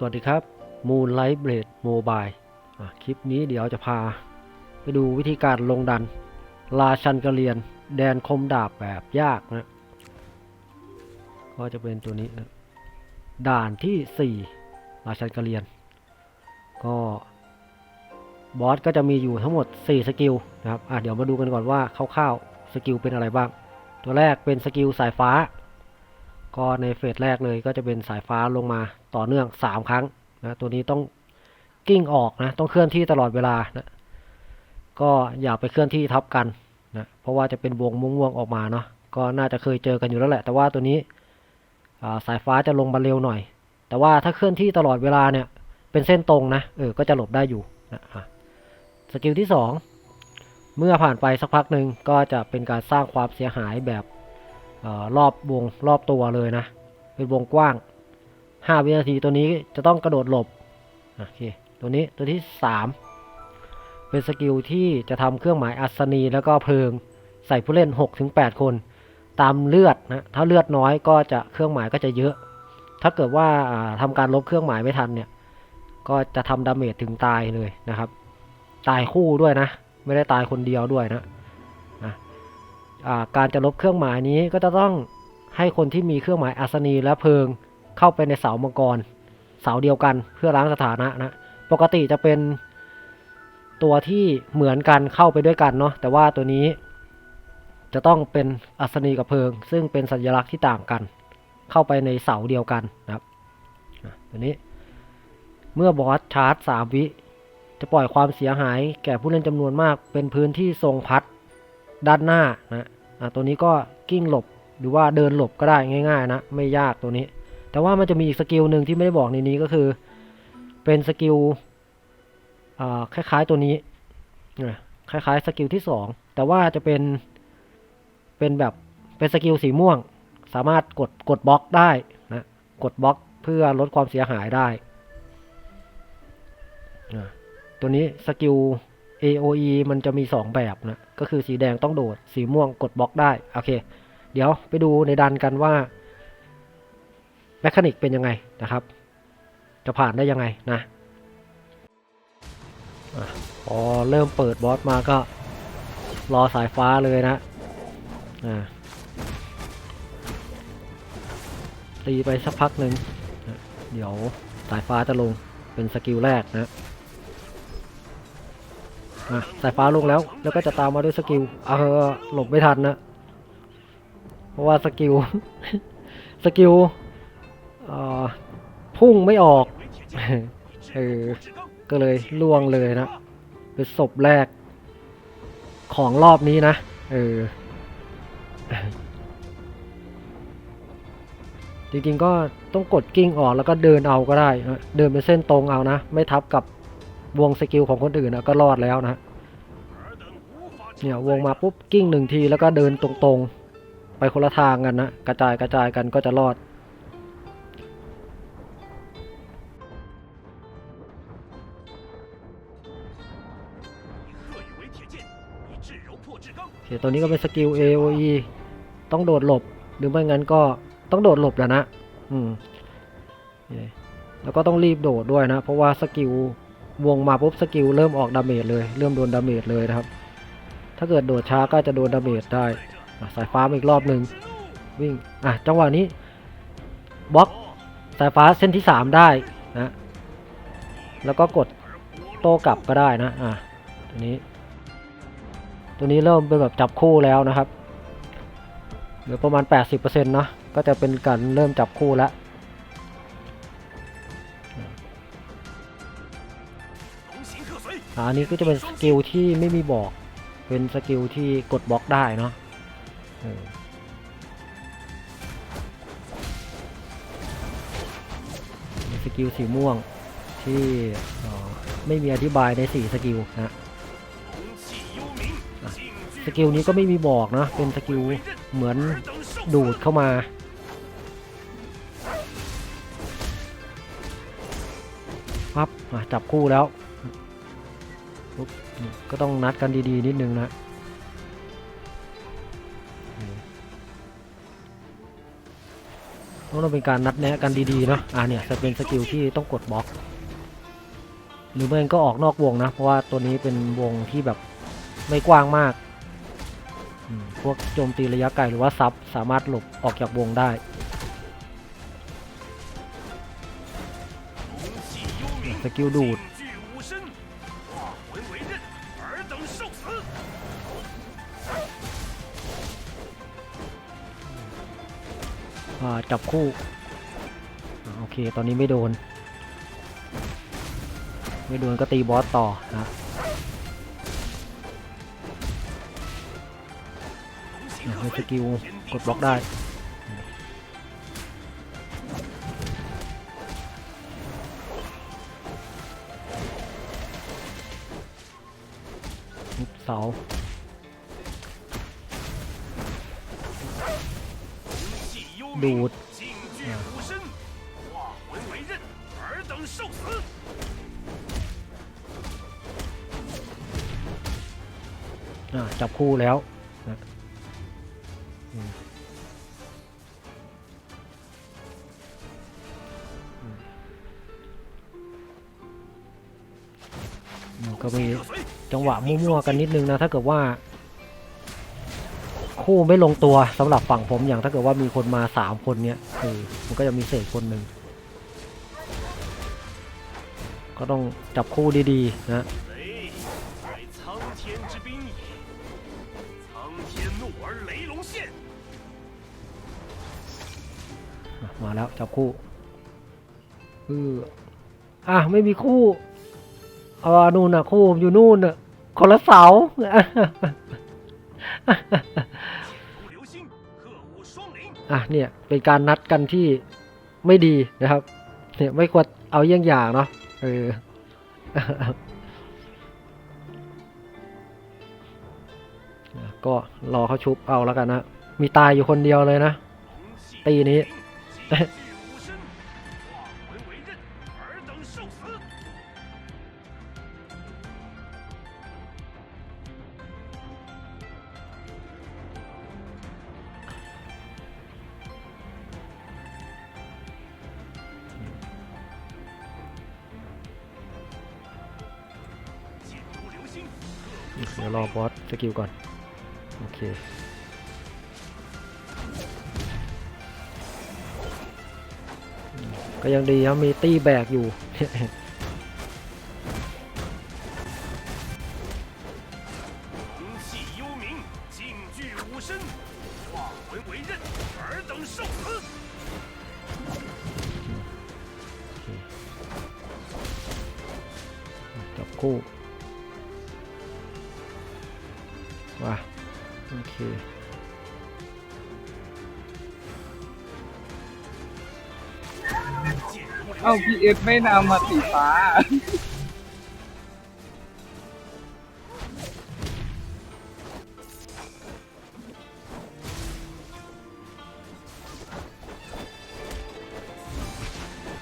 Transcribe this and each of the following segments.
สวัสดีครับ Moonlight Blade Mobile คลิปนี้เดี๋ยวจะพา ไปดูวิธีการลงดันราชันกระเรียน แดนคมดาบแบบยากนะ ก็จะเป็นตัวนี้นะด่านที่4ราชันกระเรียน ก็บอสก็จะมีอยู่ทั้งหมด 4 สกิลนะครับอะเดี๋ยวมาดูกันก่อนว่าคร่าวๆสกิลเป็นอะไรบ้าง ตัวแรกเป็นสกิลสายฟ้า ก็ในเฟสแรกเลยก็จะเป็นสายฟ้าลงมาต่อเนื่อง 3 ครั้งนะตัวนี้ต้องกิ้งออกนะต้องเคลื่อนที่ตลอดเวลานะก็อย่าไปเคลื่อนที่ทับกันนะเพราะว่าจะเป็นวงม่วงๆออกมาเนาะก็น่าจะเคยเจอกันอยู่แล้วแหละ แต่ว่าตัวนี้าสายฟ้าจะลงมาเร็วหน่อย แต่ว่าถ้าเคลื่อนที่ตลอดเวลาเนี่ยเป็นเส้นตรงนะเออก็จะหลบได้อยู่นะอะสกิลที่ 2 เมื่อผ่านไปสักพักหนึ่งก็จะเป็นการสร้างความเสียหายแบบ รอบวงรอบตัวเลยนะ เป็นวงกว้าง 5 วินาทีตัวนี้จะต้องกระโดดหลบโอเคตัวนี้ตัวที่ 3 เป็นสกิลที่จะทำเครื่องหมายอัศนีแล้วก็เพลิงใส่ผู้เล่น 6-8 คน ตามเลือดนะถ้าเลือดน้อยก็จะเครื่องหมายก็จะเยอะ ถ้าเกิดว่าอ่าทำการลบเครื่องหมายไม่ทันเนี่ยก็จะทำดาเมจถึงตายเลยนะครับ ตายคู่ด้วยนะ ไม่ได้ตายคนเดียวด้วยนะ การจะลบเครื่องหมายนี้ก็จะต้องให้คนที่มีเครื่องหมายอัศนีและเพลิงเข้าไปในเสามังกร เสาเดียวกันเพื่อล้างสถานะนะปกติจะเป็นตัวที่เหมือนกันเข้าไปด้วยกันเนาะแต่ว่าตัวนี้จะต้องเป็นอัศนีกับเพลิง ซึ่งเป็นสัญลักษณ์ที่ต่างกัน เข้าไปในเสาเดียวกันนะครับอะตัวนี้ เมื่อบอสชาร์จสามวิ จะปล่อยความเสียหายแก่ผู้เล่นจำนวนมาก เป็นพื้นที่ทรงพัด ด้านหน้านะตัวนี้ก็กิ้งหลบหรือว่าเดินหลบก็ได้ง่าย ๆ นะ ไม่ยากตัวนี้ แต่ว่ามันจะมีอีกสกิลหนึ่งที่ไม่ได้บอกในนี้ก็คือ เป็นสกิลคล้ายๆตัวนี้คล้ายๆสกิลที่สองแต่ว่าจะเป็นเป็นแบบเป็นสกิลสีม่วง สามารถกดกดบล็อกได้นะกดบล็อกเพื่อลดความเสียหายได้ตัวนี้สกิล AOE มันจะมี 2 แบบนะ ก็คือสีแดงต้องโดด สีม่วงกดบล็อกได้โอเค เดี๋ยวไปดูในดันกันว่าแมคานิกเป็นยังไงนะครับ จะผ่านได้ยังไงนะพอเริ่มเปิดบอสมาก็รอสายฟ้าเลยนะตีไปสักพักหนึ่งเดี๋ยวสายฟ้าจะลงเป็นสกิลแรกนะ อะสายฟ้าลงแล้ว แล้วก็จะตามมาด้วยสกิลเออหลบไม่ทันนะ เพราะว่าสกิล สกิลพุ่งไม่ออกเออก็เลยล่วงเลยนะเป็นศพแรก ของรอบนี้นะ เออ จริงๆก็ต้องกดกิ้งออกแล้วก็เดินเอาก็ได้นะเดินเป็นเส้นตรงเอานะ ไม่ทับกับ วงสกิลของคนอื่นนะก็รอดแล้วนะเนี่ยวงมาปุ๊บกิ้งหนึ่งทีแล้วก็เดินตรงๆ ไปคนละทางกันนะกระจายกระจายกันก็จะรอดโอเคตัวนี้ก็เป็นสกิล AOE ต้องโดดหลบหรือไม่งั้นก็ต้องโดดหลบแล้วนะ อืมแล้วก็ต้องรีบโดดด้วยนะ เพราะว่าสกิล วงมาปุ๊บสกิลเริ่มออกดาเมจเลยเริ่มโดนดาเมจเลยนะครับ ถ้าเกิดโดดช้าก็จะโดนดาเมจได้สายฟ้าอีกรอบหนึ่งวิ่งอะจังหวะนี้บล็อกสายฟ้าเส้นที่สามได้นะแล้วก็กดโต้กลับก็ได้นะอะตัวนี้ ตัวนี้เริ่มเป็นแบบจับคู่แล้วนะครับเหลือประมาณ 80%เนาะก็จะเป็นการเริ่มจับคู่แล้ว อันนี้ก็จะเป็นสกิลที่ไม่มีบอก เป็นสกิลที่กดบล็อกได้เนาะสกิลสีม่วงที่ไม่มีอธิบายใน4สกิลนะสกิลนี้ก็ไม่มีบอกนะ เป็นสกิลเหมือนดูดเข้ามาปั๊บจับคู่แล้ว ก็ต้องนัดกันดีๆ นิดนึงนะต้องเป็นการนัดแนะกันดีๆเนาะอ่าเนี่ยจะเป็นสกิลที่ต้องกดบล็อก หรือไม่ก็ออกนอกวงนะ เพราะว่าตัวนี้เป็นวงที่แบบไม่กว้างมาก พวกโจมตีระยะไกลหรือว่าซับสามารถหลบออกจากวงได้สกิลดูด 化魂为刃，尔等受死。 อ่าจับคู่อ่าโอเค ตอนนี้ไม่โดน ไม่โดนก็ตีบอสต่อนะ 龙 เนี่ย 行 มี 鹤 ส 飞， กิล 天 ก 地 ดบล็อก 方 ได้ 6 Đụt à. À, จับคู่แล้วนะก็มี จังหวะมั่วๆกันนิดนึงนะถ้าเกิดว่า คู่ไม่ลงตัวสำหรับฝั่งผมอย่างถ้าเกิดว่ามีคนมาสามคนเนี้ยคือมันก็จะมีเศษคนหนึ่งก็ต้องจับคู่ดีๆนะมาแล้วจับคู่อืออะไม่มีคู่ เพอนู่นน่ะคู่ผมอยู่นู่นน่ะคนละเสาอะเนี่ยเป็นการนัดกันที่ไม่ดีนะครับ เนี่ยไม่ควรเอาเยี่ยงอย่างเนาะเออก็รอเขาชุบเอาแล้วกันนะมีตายอยู่คนเดียวเลยนะ ตีนี้ เดี๋ยวรอบอสสกิลก่อน โอเคก็ยังดีครับมีตี้แบกอยู่จับคู่ ว่ะโอเคเอาพีเอสไม่นำมาสีฟ้า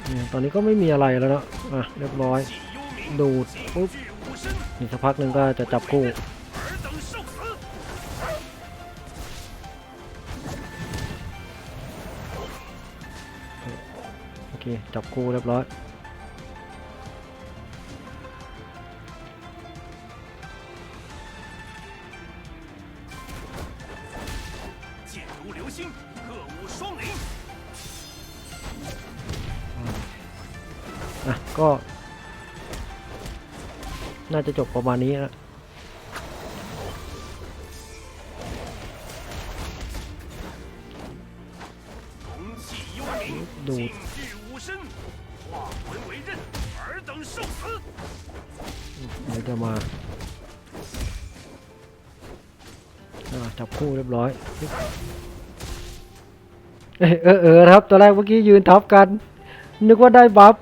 เนี่ยตอนนี้ก็ไม่มีอะไรแล้วเนาะอะเรียบร้อย ดูดปุ๊บอีกสักพักหนึ่งก็จะจับคู่ คจับคู่เรียบร้อยอะก็ น่าจะจบประมาณนี้นะดูด 化魂为刃，尔等受死。 เดี๋ยวจะมาอ่ะจับคู่เรียบร้อยเอยเออเออครับ ตอนแรกเมื่อกี้ยืนทับกัน นึกว่าได้บัฟ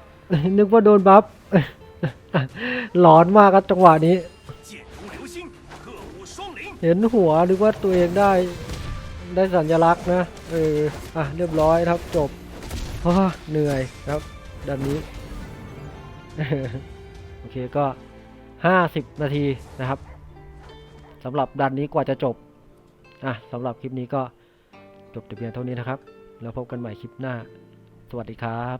นึกว่าโดนบัฟ หลอนมากครับจังหวะนี้ 剑如流星，鹤舞双麟。 เห็นหัวนึกว่าตัวเองได้ ได้สัญลักษณ์นะ เออ อ่ะ เรียบร้อยครับจบอ้อเหนื่อยครับ ด้านนี้ โอเคก็ห้าสิบนาทีนะครับสำหรับด้านนี้กว่าจะจบอะสำหรับคลิปนี้ก็จบแต่เพียงเท่านี้นะครับ แล้วพบกันใหม่คลิปหน้า สวัสดีครับ